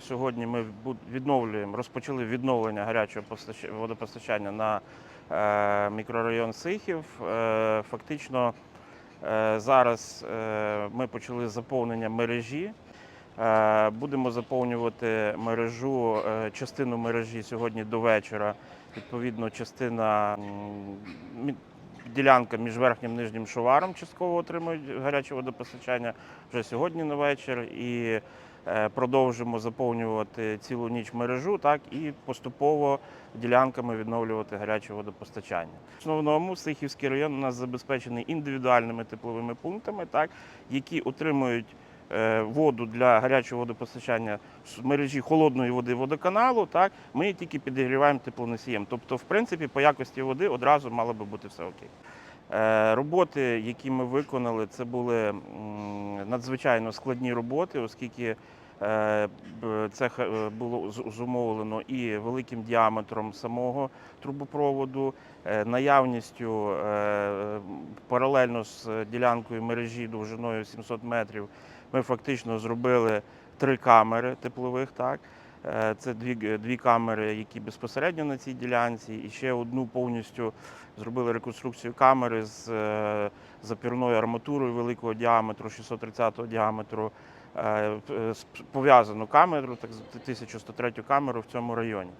Сьогодні ми відновлюємо, розпочали відновлення гарячого водопостачання на е, мікрорайон Сихів. Е, Фактично е, зараз ми почали заповнення мережі. Будемо заповнювати мережу, частину мережі сьогодні до вечора. Відповідно, частина ділянка між верхнім і нижнім шоваром частково отримують гаряче водопостачання вже сьогодні на вечір. І продовжимо заповнювати цілу ніч мережу, так і поступово ділянками відновлювати гаряче водопостачання. В основному Сихівський район у нас забезпечений індивідуальними тепловими пунктами, так, які отримують е, воду для гарячого водопостачання з мережі холодної води водоканалу. Так, ми її тільки підігріваємо теплоносієм. Тобто, в принципі, по якості води одразу мало би бути все окей. Е, Роботи, які ми виконали, це були надзвичайно складні роботи, оскільки е, це е, було зумовлено і великим діаметром самого трубопроводу, наявністю паралельно з ділянкою мережі довжиною 700 метрів. Ми фактично зробили три камери теплових. Так. Е, Це дві, дві камери, які безпосередньо на цій ділянці, і ще одну повністю зробили реконструкцію камери з е, запірною арматурою великого діаметру, 630 діаметру, е, пов'язану камеру, так з- 1103 камеру в цьому районі.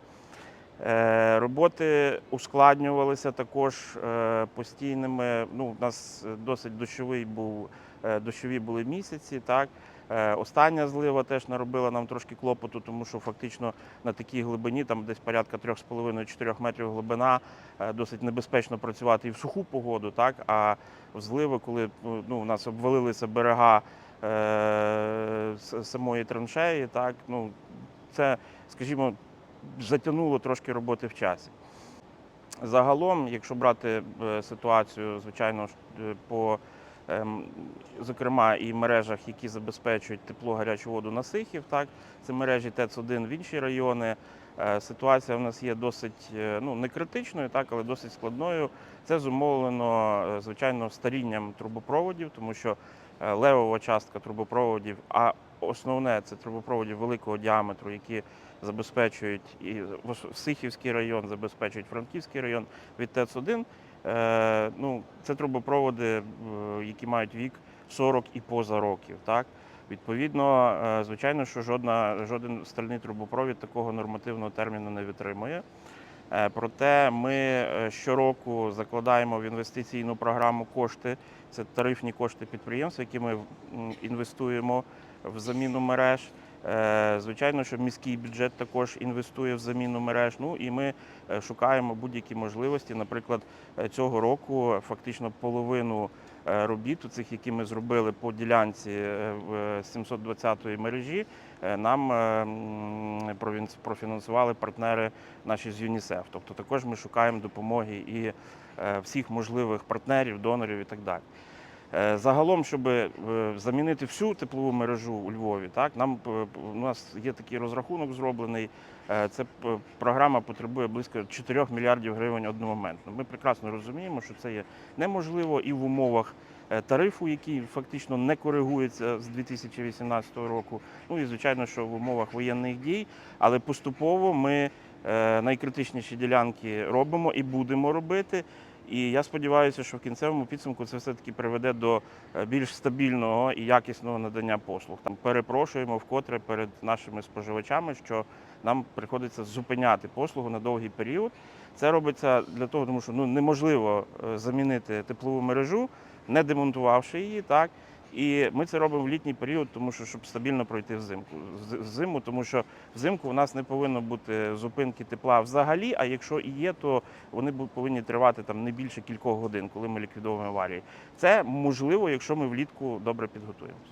Е, Роботи ускладнювалися також е, постійними. Ну, у нас досить дощовий був, е, дощові були місяці. Так. Остання злива теж наробила нам трошки клопоту, тому що фактично на такій глибині, там десь порядка 3,5-4 метрів глибина, досить небезпечно працювати і в суху погоду, так, а в зливи, коли ну, у нас обвалилися берега е, самої траншеї, так, ну, це, скажімо, затягнуло трошки роботи в часі. Загалом, якщо брати е, ситуацію, звичайно, е, по ем, зокрема і мережах, які забезпечують тепло гарячу воду на Сихів, так, це мережі ТЕЦ-1 в інші райони. Е, Ситуація в нас є досить ну, не критичною, так, але досить складною. Це зумовлено, звичайно, старінням трубопроводів, тому що левова частка трубопроводів, а основне це трубопроводів великого діаметру, які забезпечують і Сихівський район, забезпечують Франківський район від ТЕЦ-1. Е, ну, це трубопроводи, е, які мають вік 40 і поза років. Так? Відповідно, е, звичайно, що жодна, жоден стальний трубопровід такого нормативного терміну не витримує. Е, Проте ми е, щороку закладаємо в інвестиційну програму кошти. Це тарифні кошти підприємств, які ми інвестуємо в заміну мереж. Е, Звичайно, що міський бюджет також інвестує в заміну мереж. Ну і ми шукаємо будь-які можливості. Наприклад, цього року фактично половину е, у цих, які ми зробили по ділянці е, в 720-ї мережі, е, нам е, профінансували партнери наші з ЮНІСЕФ. Тобто також ми шукаємо допомоги і е, всіх можливих партнерів, донорів і так далі. Е, Загалом, щоб е, замінити всю теплову мережу у Львові, так нам е, у нас є такий розрахунок зроблений. Це програма потребує близько 4 мільярдів гривень одномоментно. Ми прекрасно розуміємо, що це є неможливо і в умовах тарифу, який фактично не коригується з 2018 року. Ну і звичайно, що в умовах воєнних дій, але поступово ми найкритичніші ділянки робимо і будемо робити. І я сподіваюся, що в кінцевому підсумку це все-таки приведе до е, більш стабільного і якісного надання послуг. Там перепрошуємо вкотре перед нашими споживачами, що нам приходиться зупиняти послугу на довгий період. Це робиться для того, тому що ну неможливо е, замінити теплову мережу, не демонтувавши її, так. І ми це робимо в літній період, тому що щоб стабільно пройти взимку зиму, тому що взимку у нас не повинно бути зупинки тепла взагалі. А якщо і є, то вони повинні тривати там не більше кількох годин, коли ми ліквідовуємо аварії. Це можливо, якщо ми влітку добре підготуємося.